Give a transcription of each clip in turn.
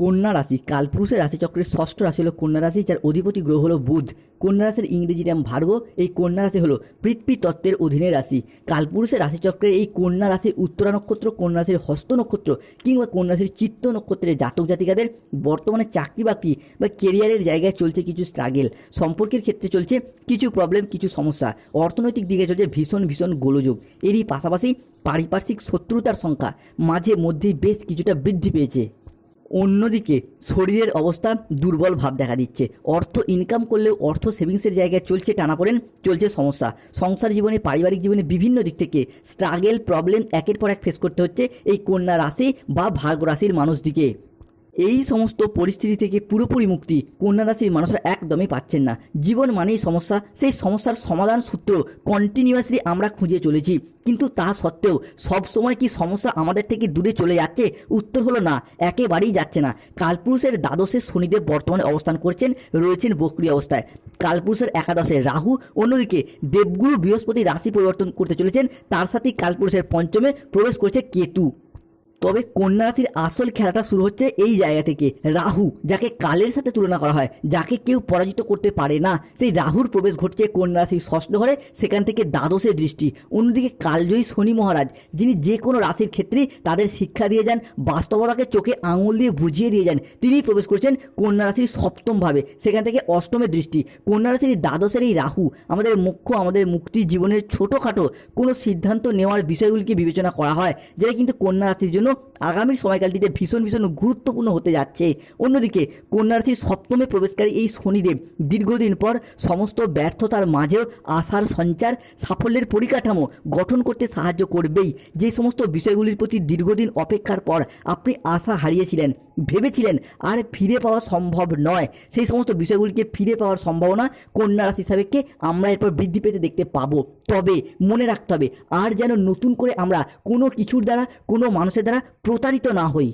কন্যা রাশি, কালপুরুষের রাশিচক্রের ষষ্ঠ রাশি হলো কন্যা রাশি, যার অধিপতি গ্রহ হলো বুধ। কন্যা রাশির ইংরেজি নাম ভার্গ এই কন্যা রাশি হলো পৃথ্বী তত্ত্বের অধীনে রাশি। কালপুরুষের রাশিচক্রের এই কন্যা রাশির উত্তরা নক্ষত্র, কন্যা রাশির হস্ত নক্ষত্র কিংবা কন্যা রাশির চিত্ত নক্ষত্রের জাতক জাতিকাদের বর্তমানে চাকরি বাকরি বা কেরিয়ারের জায়গায় চলছে কিছু স্ট্রাগেল সম্পর্কের ক্ষেত্রে চলছে কিছু প্রবলেম কিছু সমস্যা। অর্থনৈতিক দিকে চলছে ভীষণ ভীষণ গোলযোগ। এরই পাশাপাশি পারিপার্শ্বিক শত্রুতার সংখ্যা মাঝে মধ্যেই বেশ কিছুটা বৃদ্ধি পেয়েছে। অন্যদিকে শরীরের অবস্থা দুর্বল ভাব দেখা দিচ্ছে। অর্থ ইনকাম করলেও অর্থ সেভিংসের জায়গায় চলছে টানাপোড়েন চলছে সমস্যা। সংসার জীবনে, পারিবারিক জীবনে বিভিন্ন দিক থেকে স্ট্রাগেল প্রবলেম একের পর এক ফেস করতে হচ্ছে এই কন্যা রাশি বা ভাগ রাশির মানুষদিকে। এই সমস্ত পরিস্থিতি থেকে পুরোপুরি মুক্তি কন্যা রাশির মানুষরা একদমই পাচ্ছেন না। জীবন মানেই সমস্যা, সেই সমস্যার সমাধান সূত্র কন্টিনিউয়াসলি আমরা খুঁজে চলেছি। কিন্তু তা সত্ত্বেও সব সময় কি সমস্যা আমাদের থেকে দূরে চলে যাচ্ছে? উত্তর হলো না, একেবারেই যাচ্ছে না। কালপুরুষের দ্বাদশে শনিদেব বর্তমানে অবস্থান করছেন, রয়েছেন বক্রি অবস্থায়। কালপুরুষের একাদশে রাহু, অন্যদিকে দেবগুরু বৃহস্পতি রাশি পরিবর্তন করতে চলেছেন, তার সাথেই কালপুরুষের পঞ্চমে প্রবেশ করছে কেতু। তবে কন্যা রাশির আসল খেলাটা শুরু হচ্ছে এই জায়গা থেকে? রাহু, যাকে কালের সাথে তুলনা করা হয়, যাকে কেউ পরাজিত করতে পারে না। সেই রাহুর প্রবেশ ঘটছে কন্যা রাশির ষষ্ঠ ঘরে, সেখান থেকে দ্বাদশের দৃষ্টি। অন্যদিকে কালজয়ী শনি মহারাজ, যিনি যে কোনো রাশির ক্ষেত্রে তাদের শিক্ষা দিয়ে যান, বাস্তবতাকে চোখে আঙুল দিয়ে বুঝিয়ে দিয়ে যান তিনি প্রবেশ করছেন কন্যা রাশির সপ্তম ভাবে, সেখান থেকে অষ্টমের দৃষ্টি। কন্যা রাশির দ্বাদশের এই রাহু, আমাদের মুখ্য আমাদের মুক্তি জীবনের ছোটোখাটো কোনো সিদ্ধান্ত নেওয়ার বিষয়গুলিকে বিবেচনা করা হয়, যেটা কিন্তু কন্যা রাশির জন্য আগামী সময়কালটিতে ভীষণ ভীষণ গুরুত্বপূর্ণ হতে যাচ্ছে। অন্যদিকে কন্যা রাশির সপ্তমে প্রবেশকারী এই শনিদেব দীর্ঘদিন পর সমস্ত ব্যর্থতার মাঝেও আশার সঞ্চার, সাফল্যের পরিকাঠামো গঠন করতে সাহায্য করবেই। যে সমস্ত বিষয়গুলির প্রতি দীর্ঘদিন অপেক্ষার পর আপনি আশা হারিয়েছিলেন, ভেবেছিলেন আর ফিরে পাওয়া সম্ভব নয়, সেই সমস্ত বিষয়গুলিকে ফিরে পাওয়ার সম্ভাবনা কন্যা রাশি সাবেককে আমরা এরপর বৃদ্ধি পেতে দেখতে পাবো। তবে মনে রাখতে হবে, আর যেন নতুন করে আমরা কোনো কিছুর দ্বারা, কোনো মানুষের দ্বারা প্রতারিত না হই।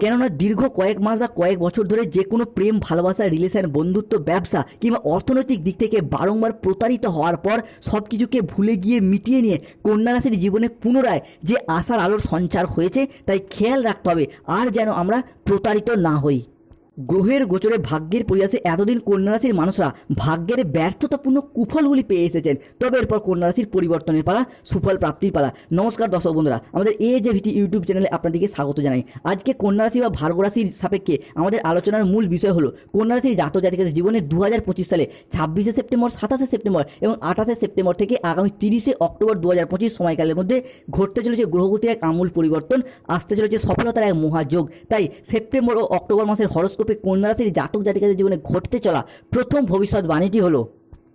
কেননা দীর্ঘ কয়েক মাস বা কয়েক বছর ধরে যে কোনো প্রেম, ভালোবাসা রিলেশন বন্ধুত্ব, ব্যবসা কিংবা অর্থনৈতিক দিক থেকে বারংবার প্রতারিত হওয়ার পর সব কিছুকে ভুলে গিয়ে মিটিয়ে নিয়ে কন্যা রাশির জীবনে পুনরায় যে আশার আলোর সঞ্চার হয়েছে, তাই খেয়াল রাখতে হবে, আর যেন আমরা প্রতারিত না হই। গ্রহের গোচরে ভাগ্যের পরিহাসে এতদিন কন্যা রাশির মানুষরা ভাগ্যের ব্যর্থতাপূর্ণ কুফলগুলি পেয়ে এসেছেন। তবে এরপর কন্যা রাশির পরিবর্তনের পালা, সুফল প্রাপ্তির পালা। নমস্কার দর্শক বন্ধুরা, আমাদের এ যে ভিটি ইউটিউব চ্যানেলে আপনাদেরকে স্বাগত জানাই। আজকে কন্যা রাশি বা ভার্গ রাশির সাপেক্ষে আমাদের আলোচনার মূল বিষয় হলো কন্যা রাশির জাতক জাতিকাদের জীবনে দু হাজার পঁচিশ সালে ছাব্বিশে সেপ্টেম্বর, সাতাশে সেপ্টেম্বর এবং আঠাশে সেপ্টেম্বর থেকে আগামী তিরিশে অক্টোবর দু হাজার পঁচিশ সময়কালের মধ্যে ঘটতে চলেছে গ্রহগতির এক আমূল পরিবর্তন। আসতে চলেছে সফলতার এক মহাযোগ। তাই সেপ্টেম্বর ও অক্টোবর মাসের হরস্কোপে কন্যা রাশির জাতক জাতিকাদের জীবনে ঘটতে চলা প্রথম ভবিষ্যৎবাণীটি হলো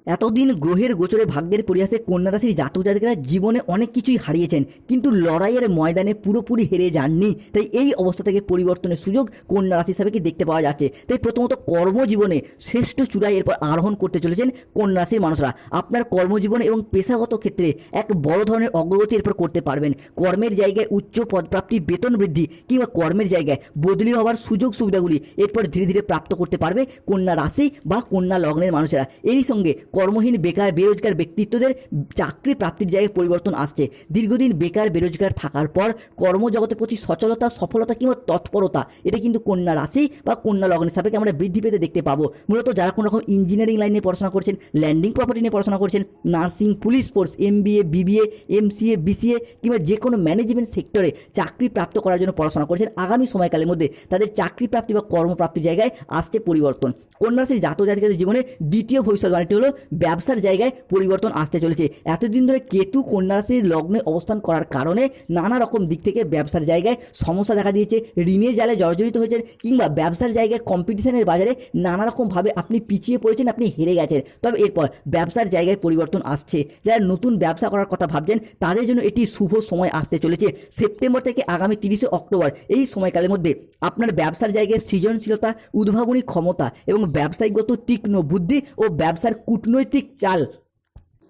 এতদিন গ্রহের গোচরে ভাগ্যের পরিহাসে কন্যা রাশির জাতক জাতিকারা জীবনে অনেক কিছুই হারিয়েছেন, কিন্তু লড়াইয়ের ময়দানে পুরোপুরি হেরে যাননি। তাই এই অবস্থা থেকে পরিবর্তনের সুযোগ কন্যা রাশি হিসাবে কি দেখতে পাওয়া যাচ্ছে? তাই প্রথমত কর্মজীবনে শ্রেষ্ঠ চূড়ায় এরপর আরোহণ করতে চলেছেন কন্যা রাশির মানুষরা। আপনার কর্মজীবনে এবং পেশাগত ক্ষেত্রে এক বড় ধরনের অগ্রগতি এরপর করতে পারবেন। কর্মের জায়গায় উচ্চ পদপ্রাপ্তি, বেতন বৃদ্ধি কিংবা কর্মের জায়গায় বদলি হওয়ার সুযোগ সুবিধাগুলি এরপর ধীরে ধীরে প্রাপ্ত করতে পারবে কন্যা রাশি বা কন্যা লগ্নের মানুষেরা। এরই সঙ্গে কর্মহীন, বেকার, বেরোজগার ব্যক্তিত্বদের চাকরি প্রাপ্তির জায়গায় পরিবর্তন আসছে। দীর্ঘদিন বেকার, বেরোজগার থাকার পর কর্মজগতের প্রতি সচলতা, সফলতা কিংবা তৎপরতা, এটা কিন্তু কন্যা রাশি বা কন্যা লগ্নের সাপেক্ষে আমরা বৃদ্ধি পেতে দেখতে পাবো। মূলত যারা কোনো রকম ইঞ্জিনিয়ারিং লাইন নিয়ে পড়াশোনা করছেন ল্যান্ডিং প্রপার্টি নিয়ে পড়াশোনা করছেন nursing police force MBA BBA MCA BCA কিংবা যে কোনো ম্যানেজমেন্ট সেক্টরে চাকরি প্রাপ্ত করার জন্য পড়াশোনা করছেন, আগামী সময়কালের মধ্যে তাদের চাকরি প্রাপ্তি বা কর্মপ্রাপ্তির জায়গায় আসছে পরিবর্তন। কন্যা রাশির জাতক জাতিকাদের জীবনে দ্বিতীয় ভবিষ্যৎবাণীটি হলো ব্যবসার জায়গায় পরিবর্তন আসতে চলেছে। এতদিন ধরে কেতু কন্যা রাশির লগ্নে অবস্থান করার কারণে নানা রকম দিক থেকে ব্যবসার জায়গায় সমস্যা দেখা দিয়েছে। ঋণের জালে জর্জরিত হয়েছেন কিংবা ব্যবসার জায়গায় কম্পিটিশনের বাজারে নানা রকমভাবে আপনি পিছিয়ে পড়েছেন, আপনি হেরে গেছেন। তবে এরপর ব্যবসার জায়গায় পরিবর্তন আসছে। যারা নতুন ব্যবসা করার কথা ভাবছেন, তাদের জন্য এটি শুভ সময় আসতে চলেছে। সেপ্টেম্বর থেকে আগামী তিরিশে অক্টোবর এই সময়কালের মধ্যে আপনার ব্যবসার জায়গায় সৃজনশীলতা, উদ্ভাবনী ক্ষমতা এবং ব্যবসায়িকগত তীক্ষ্ণ বুদ্ধি ও ব্যবসার কূটনৈতিক চাল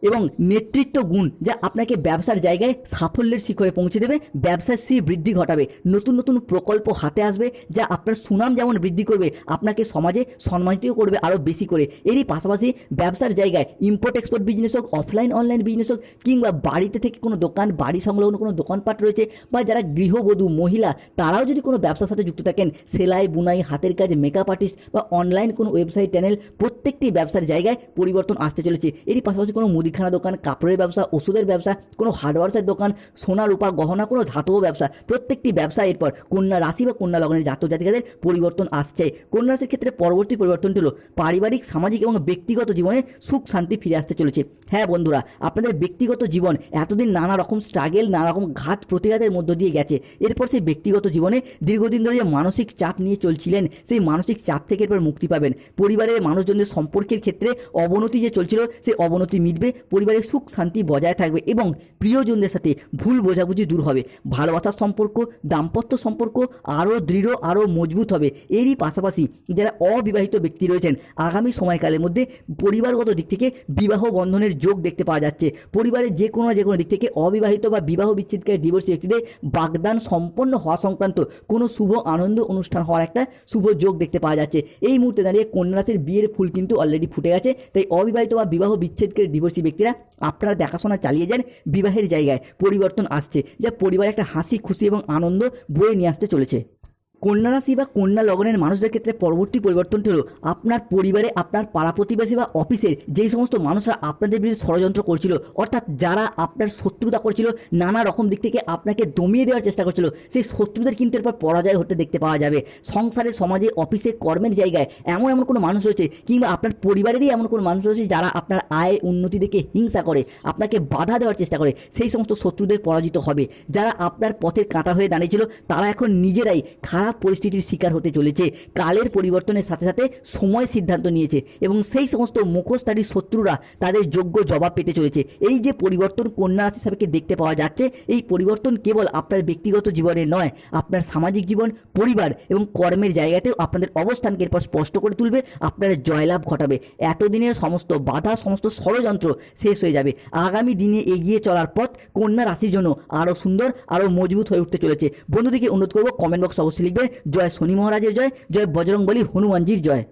এবং নেতৃত্ব গুণ যা আপনাকে ব্যবসার জায়গায় সাফল্যের শিখরে পৌঁছে দেবে, ব্যবসার শ্রী বৃদ্ধি ঘটাবে, নতুন নতুন প্রকল্প হাতে আসবে যা আপনার সুনাম যেমন বৃদ্ধি করবে, আপনাকে সমাজে সম্মানিতও করবে আরও বেশি করে। এরই পাশাপাশি ব্যবসার জায়গায় ইম্পোর্ট এক্সপোর্ট বিজনেস হোক অফলাইন অনলাইন বিজনেস হোক, কিংবা বাড়িতে থেকে কোনো দোকান, বাড়ি সংলগ্ন কোনো দোকানপাট রয়েছে, বা যারা গৃহবধূ, মহিলা, তারাও যদি কোনো ব্যবসার সাথে যুক্ত থাকেন, সেলাই, বুনাই, হাতের কাজ মেকআপ আর্টিস্ট বা অনলাইন কোনো ওয়েবসাইট চ্যানেল প্রত্যেকটি ব্যবসার জায়গায় পরিবর্তন আসতে চলেছে। এরই পাশাপাশি কোনো মুদিখানা দোকান, কাপড়ের ব্যবসা, ওষুধের ব্যবসা, কোনো হার্ডওয়ার্সের দোকান, সোনা, রূপা, গহনা, কোনো ধাতব ব্যবসা, প্রত্যেকটি ব্যবসা এরপর কন্যা রাশি বা কন্যা লগ্নের জাতক জাতিকাদের পরিবর্তন আসছে। কন্যা রাশির ক্ষেত্রে পরবর্তী পরিবর্তনটি হলো পারিবারিক, সামাজিক এবং ব্যক্তিগত জীবনে সুখ, শান্তি ফিরে আসতে চলেছে। হ্যাঁ বন্ধুরা, আপনাদের ব্যক্তিগত জীবন এতদিন নানা রকম স্ট্রাগেল নানা রকম ঘাত প্রতিঘাতের মধ্য দিয়ে গেছে। এরপর সেই ব্যক্তিগত জীবনে দীর্ঘদিন ধরে যে মানসিক চাপ নিয়ে চলছিলেন, সেই মানসিক চাপ থেকে এরপর মুক্তি পাবেন। পরিবারের মানুষজনদের সম্পর্কের ক্ষেত্রে অবনতি যে চলছিল, সেই অবনতি মিটবে। পরিবারের সুখ, শান্তি বজায় থাকবে এবং প্রিয়জনদের সাথে ভুল বোঝাবুঝি দূর হবে। ভালোবাসার সম্পর্ক, দাম্পত্য সম্পর্ক আরও দৃঢ়, আরও মজবুত হবে। এরই পাশাপাশি যারা অবিবাহিত ব্যক্তি রয়েছেন, আগামী সময়কালের মধ্যে পরিবারগত দিক থেকে বিবাহ বন্ধনের যোগ দেখতে পাওয়া যাচ্ছে। পরিবারের যে কোনো যে কোনো দিক থেকে অবিবাহিত বা বিবাহ বিচ্ছেদকারী ডিভোর্স ব্যক্তিদের বাগদান সম্পন্ন হওয়া সংক্রান্ত কোনো শুভ, আনন্দ অনুষ্ঠান হওয়ার একটা শুভ যোগ দেখতে পাওয়া যাচ্ছে। এই মুহূর্তে দাঁড়িয়ে কন্যা রাশির বিয়ের ফুল কিন্তু অলরেডি ফুটে গেছে, তাই অবিবাহিত বা বিবাহ বিচ্ছেদকারী ডিভোর্সি ব্যক্তিরা আপনারা দেখাশোনা চালিয়ে যান বিবাহের জায়গায়। পরিবর্তন আসছে, যা পরিবারে একটা হাসি, খুশি এবং আনন্দ বয়ে নিয়ে আসতে চলেছে। কন্যা রাশি বা কন্যা লগ্নের মানুষদের ক্ষেত্রে পরবর্তী পরিবর্তনটি হলো আপনার পরিবারে, আপনার পাড়া প্রতিবেশী বা অফিসের যেই সমস্ত মানুষরা আপনাদের বিরুদ্ধে ষড়যন্ত্র করছিল, অর্থাৎ যারা আপনার শত্রুতা করছিল, নানা রকম দিক থেকে আপনাকে দমিয়ে দেওয়ার চেষ্টা করছিল, সেই শত্রুদের কিন্তু এরপর পরাজয় হতে দেখতে পাওয়া যাবে। সংসারে, সমাজে, অফিসে, কর্মের জায়গায় এমন এমন কোনো মানুষ রয়েছে কিংবা আপনার পরিবারেরই এমন কোনো মানুষ রয়েছে যারা আপনার আয় উন্নতি দেখে হিংসা করে, আপনাকে বাধা দেওয়ার চেষ্টা করে, সেই সমস্ত শত্রুদের পরাজিত হবে। যারা আপনার পথের কাঁটা হয়ে দাঁড়িয়েছিল, তারা এখন নিজেরাই খারাপ পরিস্থিতির শিকার হতে চলেছে। কালের পরিবর্তনের সাথে সাথে সময় সিদ্ধান্ত নিয়েছে এবং সেই সমস্ত মুখোশধারী শত্রুরা তাদের যোগ্য জবাব পেতে চলেছে। এই যে পরিবর্তন কন্যা রাশি সাপেক্ষে দেখতে পাওয়া যাচ্ছে, এই পরিবর্তন কেবল আপনার ব্যক্তিগত জীবনে নয়, আপনার সামাজিক জীবন, পরিবার এবং কর্মের জায়গাতেও আপনাদের অবস্থানকে এরপর স্পষ্ট করে তুলবে, আপনার জয়লাভ ঘটাবে। এতদিনের সমস্ত বাধা, সমস্ত ষড়যন্ত্র শেষ হয়ে যাবে। আগামী দিনে এগিয়ে চলার পথ কন্যা রাশির জন্য আরও সুন্দর, আরও মজবুত হয়ে উঠতে চলেছে। বন্ধুদেরকে অনুরোধ করব কমেন্ট বক্স অবশ্যই লিখবে জয় শনি মহারাজের জয় জয় বজরং বলি হনুমানজির জয়।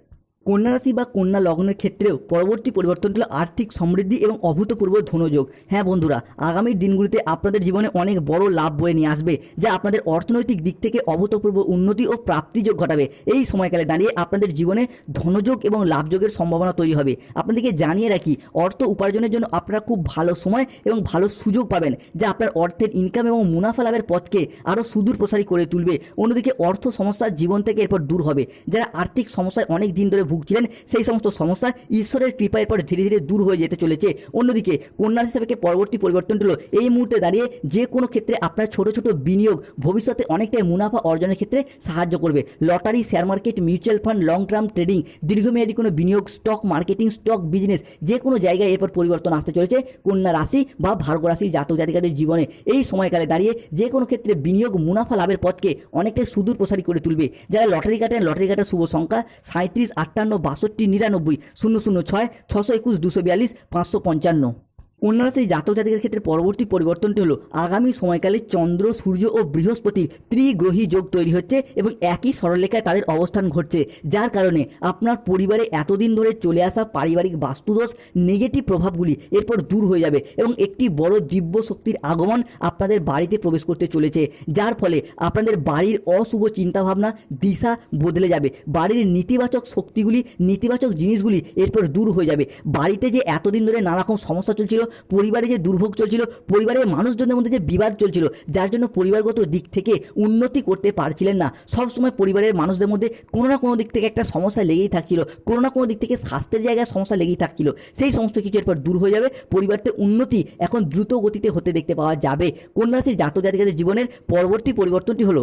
কন্যা রাশি বা কন্যা লগ্নের ক্ষেত্রেও পরবর্তী পরিবর্তন হলো আর্থিক সমৃদ্ধি এবং অভূতপূর্ব ধনযোগ। হ্যাঁ বন্ধুরা, আগামী দিনগুলিতে আপনাদের জীবনে অনেক বড় লাভ বয়ে নিয়ে আসবে, যা আপনাদের অর্থনৈতিক দিক থেকে অভূতপূর্ব উন্নতি ও প্রাপ্তিযোগ ঘটাবে। এই সময়কালে দাঁড়িয়ে আপনাদের জীবনে ধনযোগ এবং লাভযোগের সম্ভাবনা তৈরি হবে। আপনাদেরকে জানিয়ে রাখি, অর্থ উপার্জনের জন্য আপনারা খুব ভালো সময় এবং ভালো সুযোগ পাবেন, যা আপনার অর্থের ইনকাম এবং মুনাফা লাভের পথকে আরও সুদূর প্রসারী করে তুলবে। অন্যদিকে অর্থ সমস্যার জীবন থেকে এরপর দূর হবে। যারা আর্থিক সমস্যায় অনেক দিন ধরে ভুগছিলেন, সেই সমস্ত সমস্যা ঈশ্বরের কৃপায় পর ধীরে ধীরে দূর হয়ে যেতে চলেছে। অন্যদিকে কন্যা হিসাবে পরবর্তী পরিবর্তন হলো, এই মুহূর্তে দাঁড়িয়ে যে কোনো ক্ষেত্রে আপনার ছোট ছোট বিনিয়োগ ভবিষ্যতে অনেকটাই মুনাফা অর্জনের ক্ষেত্রে সাহায্য করবে। Lottery share market mutual fund long term trading দীর্ঘমেয়াদী কোনো বিনিয়োগ স্টক মার্কেটিং স্টক বিজনেস যে কোনো জায়গায় এরপর পরিবর্তন আসতে চলেছে কন্যা রাশি বা ভার্গ রাশির জাতক জাতিকাদের জীবনে। এই সময়কালে দাঁড়িয়ে যে কোনো ক্ষেত্রে বিনিয়োগ, মুনাফা লাভের পথকে অনেকটাই সুদূর প্রসারী করে তুলবে। যারা লটারি কাটেন, লটারি কাটার শুভ সংখ্যা সাঁত্রিশ আটান্ন বাষট্টি নিরানব্বই শূন্য শূন্য ছয় ছশো একুশ দুশো বিয়াল্লিশ পাঁচশো পঞ্চান্ন। কন্যা রাশির জাতক জাতিকের ক্ষেত্রে পরবর্তী পরিবর্তনটি হলো, আগামী সময়কালে চন্দ্র, সূর্য ও বৃহস্পতির ত্রিগ্রহী যোগ তৈরি হচ্ছে এবং একই সরলরেখায় তাদের অবস্থান ঘটছে, যার কারণে আপনার পরিবারে এতদিন ধরে চলে আসা পারিবারিক বাস্তুদোষ নেগেটিভ প্রভাবগুলি এরপর দূর হয়ে যাবে এবং একটি বড় দিব্য শক্তির আগমন আপনাদের বাড়িতে প্রবেশ করতে চলেছে, যার ফলে আপনাদের বাড়ির অশুভ চিন্তাভাবনা দিশা বদলে যাবে, বাড়ির নেতিবাচক শক্তিগুলি, নেতিবাচক জিনিসগুলি এরপর দূর হয়ে যাবে, বাড়িতে যে এতদিন ধরে নানা রকম সমস্যা চলছিল পরিবারে যে দুর্ভোগ চলছিল, পরিবারের মানুষজনের মধ্যে যে বিবাদ চলছিল, যার জন্য পরিবারগত দিক থেকে উন্নতি করতে পারছিলেন না। সবসময় পরিবারের মানুষদের মধ্যে কোনো না কোনো দিক থেকে একটা সমস্যা লেগেই থাকছিল, কোনো না কোনো দিক থেকে স্বাস্থ্যের জায়গায় সমস্যা লেগেই থাকছিল। সেই সমস্ত কিছু এরপর দূর হয়ে যাবে, পরিবারতে উন্নতি এখন দ্রুত গতিতে হতে দেখতে পাওয়া যাবে। কন্যাশ্রীর রাশির জাতক জাতিকাদের জীবনের পরবর্তী পরিবর্তনটি হলো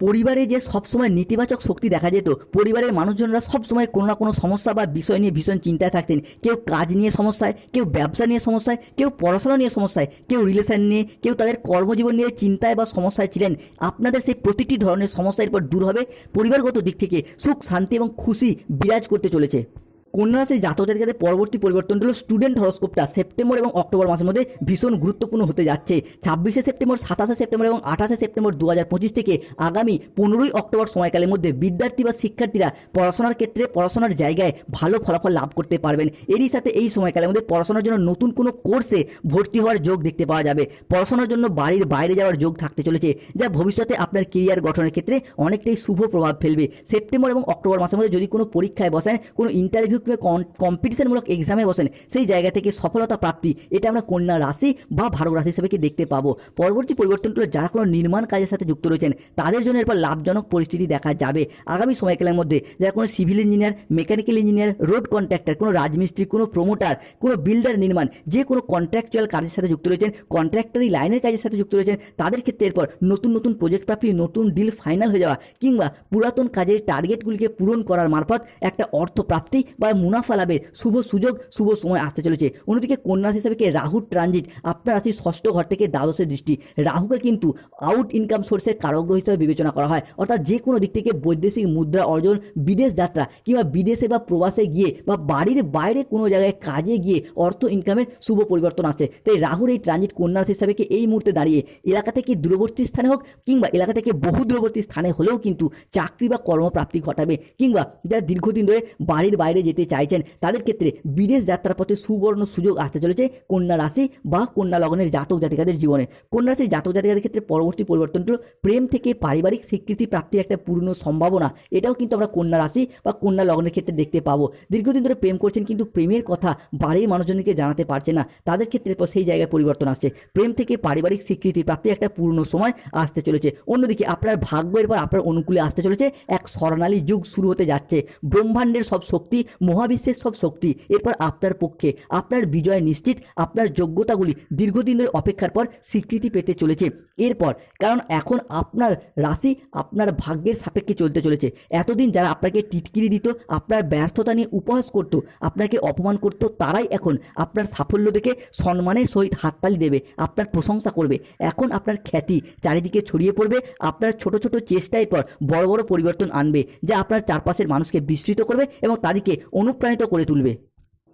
পরিবারে যে সবসময় নেতিবাচক শক্তি দেখা যেত, পরিবারের মানুষজনরা সবসময় কোনো না কোনো সমস্যা বা বিষয় নিয়ে ভীষণ চিন্তায় থাকতেন। কেউ কাজ নিয়ে সমস্যায়, কেউ ব্যবসা নিয়ে সমস্যায়, কেউ পড়াশোনা নিয়ে সমস্যায়, কেউ রিলেশন নিয়ে, কেউ তাদের কর্মজীবন নিয়ে চিন্তায় বা সমস্যায় ছিলেন। আপনাদের সেই প্রতিটি ধরনের সমস্যা এরপর দূর হবে পরিবারগত দিক থেকে। সুখ, শান্তি এবং খুশি বিরাজ করতে চলেছে। কন্যা রাশির জাতক জাতিকাদের পরবর্তী পরিবর্তন হলো স্টুডেন্ট হরস্কোপটা সেপ্টেম্বর এবং অক্টোবর মাসের মধ্যে ভীষণ গুরুত্বপূর্ণ হতে যাচ্ছে। ছাব্বিশে সেপ্টেম্বর সাতাশে সেপ্টেম্বর এবং আঠাশে সেপ্টেম্বর দু হাজার পঁচিশ থেকে আগামী পনেরোই অক্টোবর সময়কালের মধ্যে বিদ্যার্থী বা শিক্ষার্থীরা পড়াশোনার ক্ষেত্রে পড়াশোনার জায়গায় ভালো ফলাফল লাভ করতে পারবেন। এরই সাথে এই সময়কালের মধ্যে পড়াশোনার জন্য নতুন কোনো কোর্সে ভর্তি হওয়ার যোগ দেখতে পাওয়া যাবে। পড়াশোনার জন্য বাড়ির বাইরে যাওয়ার যোগ থাকতে চলেছে, যা ভবিষ্যতে আপনার কেরিয়ার গঠনের ক্ষেত্রে অনেকটাই শুভ প্রভাব ফেলবে। সেপ্টেম্বর এবং অক্টোবর মাসের মধ্যে যদি কোনো পরীক্ষায় বসেন, কোনো ইন্টারভিউ কিংবা কম্পিটিশনমূলক এক্সামে বসেন, সেই জায়গা থেকে সফলতা প্রাপ্তি, এটা আমরা কন্যা রাশি বা ভারত রাশি হিসেবে কি দেখতে পাবো? পরবর্তী পরিবর্তনগুলো যারা কোনো নির্মাণ কাজের সাথে যুক্ত রয়েছেন, তাদের জন্য এরপর লাভজনক পরিস্থিতি দেখা যাবে। আগামী সময়কালের মধ্যে যারা কোনো civil engineer mechanical engineer road contractor কোনো রাজমিস্ত্রি, কোনো প্রমোটার কোনো বিল্ডার নির্মাণ, যে কোনো কন্ট্রাকচুয়াল কাজের সাথে যুক্ত রয়েছেন কন্ট্রাক্টরি লাইনের কাজের সাথে যুক্ত রয়েছেন, তাদের ক্ষেত্রে এরপর নতুন নতুন প্রজেক্ট প্রাপ্তি, নতুন ডিল ফাইনাল হয়ে যাওয়া, কিংবা পুরাতন কাজের টার্গেটগুলিকে পূরণ করার মারফত একটা অর্থ প্রাপ্তি বা মুনাফা লাভের শুভ সুযোগ, শুভ সময় আসতে চলেছে। অন্যদিকে কন্যা হিসাবে কি? রাহুর ট্রানজিট আপনার রাশির ষষ্ঠ ঘর থেকে দ্বাদশের দৃষ্টি। রাহুকে কিন্তু আউট ইনকাম সোর্সের কারগ্রহ হিসেবে বিবেচনা করা হয়। অর্থাৎ যে কোনো দিক থেকে বৈদেশিক মুদ্রা অর্জন, বিদেশ যাত্রা কিংবা বিদেশে বা প্রবাসে গিয়ে বা বাড়ির বাইরে কোনো জায়গায় কাজে গিয়ে অর্থ ইনকামের শুভ পরিবর্তন আসছে। তাই রাহুর এই ট্রানজিট কন্যা হিসাবে এই মুহূর্তে দাঁড়িয়ে এলাকা থেকে দূরবর্তী স্থানে হোক কিংবা এলাকা থেকে বহু দূরবর্তী স্থানে হলেও কিন্তু চাকরি বা কর্মপ্রাপ্তি ঘটাবে কিংবা যারা দীর্ঘদিন ধরে বাড়ির বাইরে যেতে চাইছেন, তাদের ক্ষেত্রে বিদেশ যাত্রার পথে সুবর্ণ সুযোগ আসতে চলেছে কন্যা রাশি বা কন্যা লগ্নের জাতক জাতিকাদের জীবনে। কন্যা রাশির জাতক জাতিকাদের ক্ষেত্রে পরবর্তী পরিবর্তনটা প্রেম থেকে পারিবারিক স্বীকৃতি প্রাপ্তির একটা পূর্ণ সম্ভাবনা। এটাও কিন্তু আমরা কন্যা রাশি বা কন্যা লগ্নের ক্ষেত্রে দেখতে পাবো। দীর্ঘদিন ধরে প্রেম করছেন কিন্তু প্রেমের কথা বাড়ির মানুষজনকে জানাতে পারছে না। তাদের ক্ষেত্রে সেই জায়গায় পরিবর্তন আসছে। প্রেম থেকে পারিবারিক স্বীকৃতি প্রাপ্তির একটা পূর্ণ সময় আসতে চলেছে। অন্যদিকে আপনার ভাগ্য এরপর আপনার অনুকূলে আসতে চলেছে। এক স্বর্ণালী যুগ শুরু হতে যাচ্ছে। ব্রহ্মাণ্ডের সব শক্তি মহাবিশ্বের সব শক্তি এরপর আপনার পক্ষে, আপনার বিজয় নিশ্চিত, আপনার যোগ্যতাগুলি দীর্ঘদিন ধরে অপেক্ষার পর স্বীকৃতি পেতে চলেছে। এরপর, কারণ এখন আপনার রাশি আপনার ভাগ্যের সাপেক্ষে চলতে চলেছে। এতদিন যারা আপনাকে টিটকিরি দিত, আপনার ব্যর্থতা নিয়ে উপহাস করত, আপনাকে অপমান করত, তারাই এখন আপনার সাফল্য দেখে সম্মানের সহিত হাততালি দেবে, আপনার প্রশংসা করবে। এখন আপনার খ্যাতি চারিদিকে ছড়িয়ে পড়বে, আপনার ছোট ছোট চেষ্টায় পর বড় বড় পরিবর্তন আনবে, যা আপনার চারপাশের মানুষকে বিস্মৃত করবে এবং তাদেরকে অনুপ্রাণিত করে তুলবে।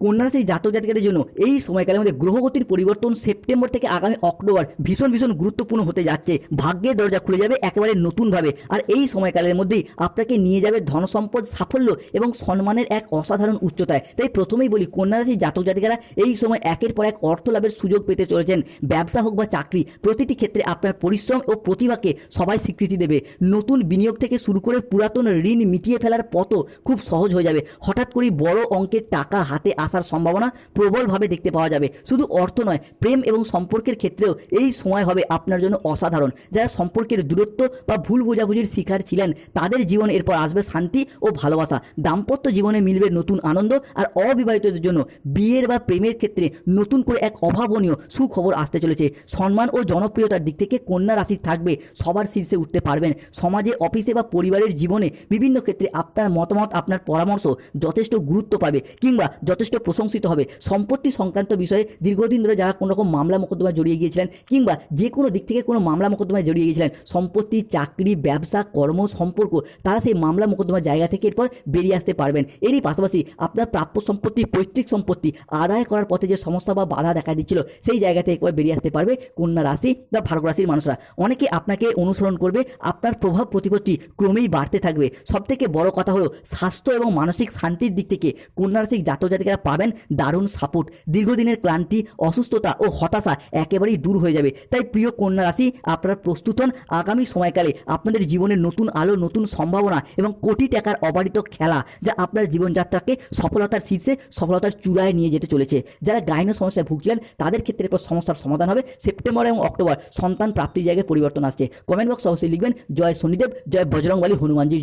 কন্যা রাশির জাতক জাতিকাদের জন্য এই সময়কালের মধ্যে গ্রহগতির পরিবর্তন সেপ্টেম্বর থেকে আগামী অক্টোবর ভীষণ ভীষণ গুরুত্বপূর্ণ হতে যাচ্ছে। ভাগ্যের দরজা খুলে যাবে একেবারে নতুনভাবে। আর এই সময়কালের মধ্যেই আপনাকে নিয়ে যাবে ধনসম্পদ, সাফল্য এবং সম্মানের এক অসাধারণ উচ্চতায়। তাই প্রথমেই বলি কন্যা রাশির জাতক জাতিকারা এই সময় একের পর এক অর্থ লাভের সুযোগ পেতে চলেছেন। ব্যবসা হোক বা চাকরি, প্রতিটি ক্ষেত্রে আপনার পরিশ্রম ও প্রতিভাকে সবাই স্বীকৃতি দেবে। নতুন বিনিয়োগ থেকে শুরু করে পুরাতন ঋণ মিটিয়ে ফেলার পথও খুব সহজ হয়ে যাবে। হঠাৎ করেই বড় অঙ্কের টাকা হাতে আসার সম্ভাবনা প্রবলভাবে দেখতে পাওয়া যাবে। শুধু অর্থ নয়, প্রেম এবং সম্পর্কের ক্ষেত্রেও এই সময় হবে আপনার জন্য অসাধারণ। যারা সম্পর্কের দূরত্ব বা ভুল বোঝাবুঝির শিকার ছিলেন, তাদের জীবন এরপর আসবে শান্তি ও ভালোবাসা। দাম্পত্য জীবনে মিলবে নতুন আনন্দ আর অবিবাহিতদের জন্য বিয়ের বা প্রেমের ক্ষেত্রে নতুন করে এক অভাবনীয় সুখবর আসতে চলেছে। সম্মান ও জনপ্রিয়তার দিক থেকে কন্যা রাশির থাকবে, সবার শীর্ষে উঠতে পারবেন। সমাজে, অফিসে বা পরিবারের জীবনে বিভিন্ন ক্ষেত্রে আপনার মতামত, আপনার পরামর্শ যথেষ্ট গুরুত্ব পাবে কিংবা যথেষ্ট প্রশংসিত হবে। সম্পত্তি সংক্রান্ত বিষয়ে দীর্ঘদিন ধরে যারা কোনো রকম মামলা মোকদ্দমায় জড়িয়ে গিয়েছিলেন কিংবা যে কোনো দিক থেকে কোনো মামলা মোকদ্দমায় জড়িয়ে গিয়েছিলেন, সম্পত্তি, চাকরি, ব্যবসা, কর্ম, সম্পর্ক, তারা সেই মামলা মোকদ্দমার জায়গা থেকে এরপর বেরিয়ে আসতে পারবেন। এরই পাশাপাশি আপনার প্রাপ্য সম্পত্তি, পৈতৃক সম্পত্তি আদায় করার পথে যে সমস্যা বা বাধা দেখা দিচ্ছিল, সেই জায়গা থেকে একবার বেরিয়ে আসতে পারবে কন্যা রাশি বা ভারত রাশির মানুষরা। অনেকে আপনাকে অনুসরণ করবে, আপনার প্রভাব প্রতিপত্তি ক্রমেই বাড়তে থাকবে। সবথেকে বড় কথা হলো স্বাস্থ্য এবং মানসিক শান্তির দিক থেকে কন্যা রাশির জাতক জাতিকারা পাবেন দারুণ সাপোর্ট দীর্ঘদিনের ক্লান্তি, অসুস্থতা ও হতাশা একেবারেই দূর হয়ে যাবে। তাই প্রিয় কন্যা রাশি, আপনারা প্রস্তুত হন আগামী সময়কালে আপনাদের জীবনের নতুন আলো, নতুন সম্ভাবনা এবং কোটি টাকার অবারিত খেলা যা আপনার জীবনযাত্রাকে সফলতার শীর্ষে, সফলতার চূড়ায় নিয়ে যেতে চলেছে। যারা গাইনো সমস্যায় ভুগছিলেন, তাদের ক্ষেত্রে এরপর সমস্যার সমাধান হবে। সেপ্টেম্বর এবং অক্টোবর সন্তান প্রাপ্তির জায়গায় পরিবর্তন আসছে। কমেন্ট বক্স অবশ্যই লিখবেন, জয় শনিদেব, জয় বজরংবলী হনুমানজি।